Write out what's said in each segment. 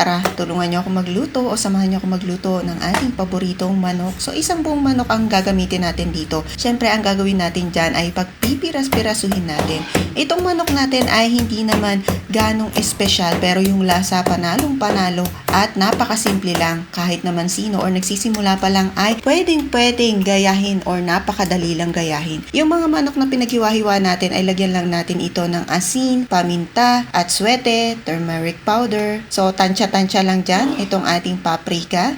Tara, tulungan niyo ako magluto o samahan niyo ako magluto ng ating paboritong manok. So, isang buong manok ang gagamitin natin dito. Siyempre, ang gagawin natin dyan ay pagpipiras-pirasuhin natin. Itong manok natin ay hindi naman ganong espesyal pero yung lasa panalong panalo at napakasimple lang. Kahit naman sino or nagsisimula pa lang ay pwedeng pwedeng gayahin or napakadali lang gayahin. Yung mga manok na pinaghiwa-hiwa natin ay lagyan lang natin ito ng asin, paminta, at swete, turmeric powder. So, tansya-tansya lang dyan itong ating paprika.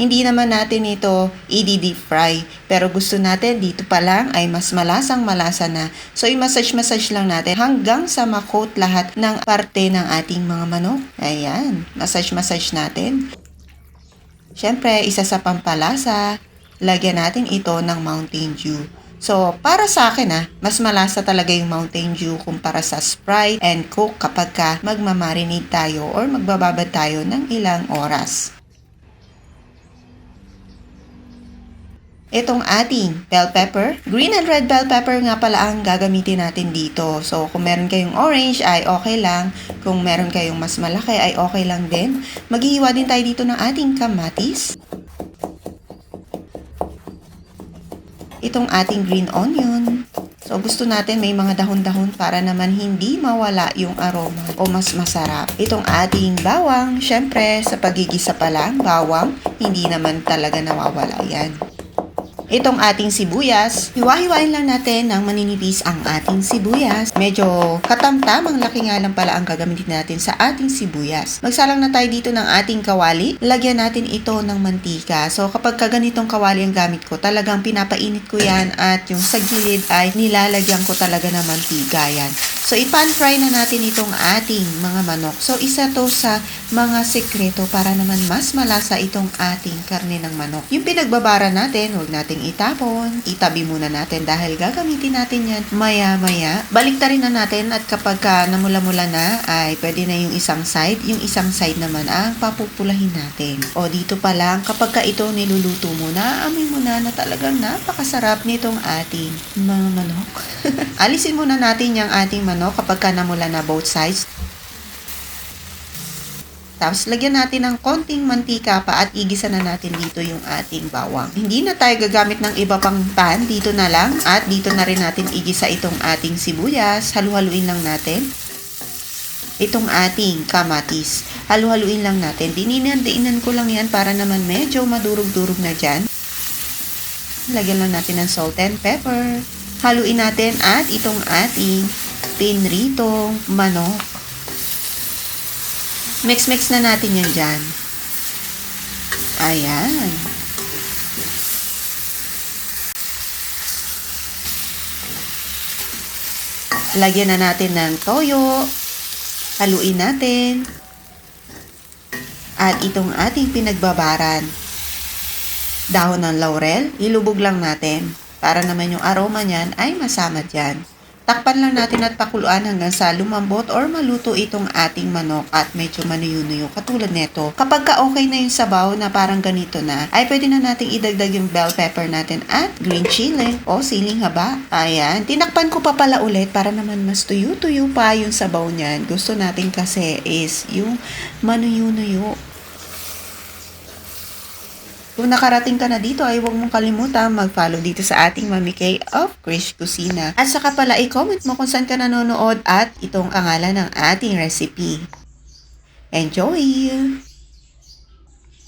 Hindi naman natin ito i-deep fry. Pero gusto natin dito pa lang ay mas malasang malasa na. So, i-massage-massage lang natin hanggang sa makot lahat ng parte ng ating mga manok. Ayan. Massage-massage natin. Siyempre, isa sa pampalasa, lagyan natin ito ng Mountain Dew. So, para sa akin ah, mas malasa talaga yung Mountain Dew kumpara sa Sprite and Coke kapag ka magmamarinate tayo or magbababad tayo ng ilang oras. Itong ating bell pepper. Green and red bell pepper nga pala ang gagamitin natin dito. So, kung meron kayong orange ay okay lang. Kung meron kayong mas malaki ay okay lang din. Maghihiwa din tayo dito ng ating kamatis. Itong ating green onion. So, gusto natin may mga dahon-dahon para naman hindi mawala yung aroma o mas masarap. Itong ating bawang, syempre sa pagigisa pa lang, bawang, hindi naman talaga nawawala yan. Itong ating sibuyas, hiwa-hiwain lang natin ng maninipis ang ating sibuyas. Medyo katamtam, ang laki nga lang pala ang gagamitin natin sa ating sibuyas. Magsalang na tayo dito ng ating kawali. Lagyan natin ito ng mantika. So kapag kaganitong kawali ang gamit ko, talagang pinapainit ko yan at yung sa gilid ay nilalagyan ko talaga ng mantika yan. So ipan fry na natin itong ating mga manok. So isa to sa mga sekreto para naman mas malasa itong ating karne ng manok. Yung pinagbabara natin, huwag nating itapon. Itabi muna natin dahil gagamitin natin yan maya-maya. Baliktarin na natin at kapag ka namula-mula na ay pwede na yung isang side. Yung isang side naman ang papupulahin natin. O dito pa lang kapag ka ito niluluto mo na, amoy mo na na talagang napakasarap nitong ating mga manok. Alisin muna natin yung ating manok kapag ka namula na both sides. Tapos, lagyan natin ng konting mantika pa at igisa na natin dito yung ating bawang. Hindi na tayo gagamit ng iba pang pan. Dito na lang. At dito na rin natin igisa itong ating sibuyas. Halu-haluin lang natin. Itong ating kamatis. Halu-haluin lang natin. Dininan-diinan ko lang yan para naman medyo madurog-durog na dyan. Lagyan lang natin ng salt and pepper. Haluin natin at itong ating pinritong manok. Mix-mix na natin yan dyan. Ayan. Lagyan na natin ng toyo. Haluin natin. At itong ating pinagbabaran. Dahon ng laurel, ilubog lang natin. Para naman yung aroma niyan ay masama dyan. Takpan lang natin at pakuluan hanggang sa lumambot or maluto itong ating manok at medyo manuyunuyo katulad nito. Kapag ka okay na yung sabaw na parang ganito na, ay pwede na nating idagdag yung bell pepper natin at green chili o siling haba. Ayan, tinakpan ko pa pala ulit para naman mas tuyo-tuyo pa yung sabaw niyan. Gusto natin kasi is yung manuyunuyo. Kung nakarating ka na dito ay huwag mong kalimutan mag-follow dito sa ating Mami K of Krish Kusina. At saka pala i-comment mo kung saan ka nanonood at itong pangalan ng ating recipe. Enjoy!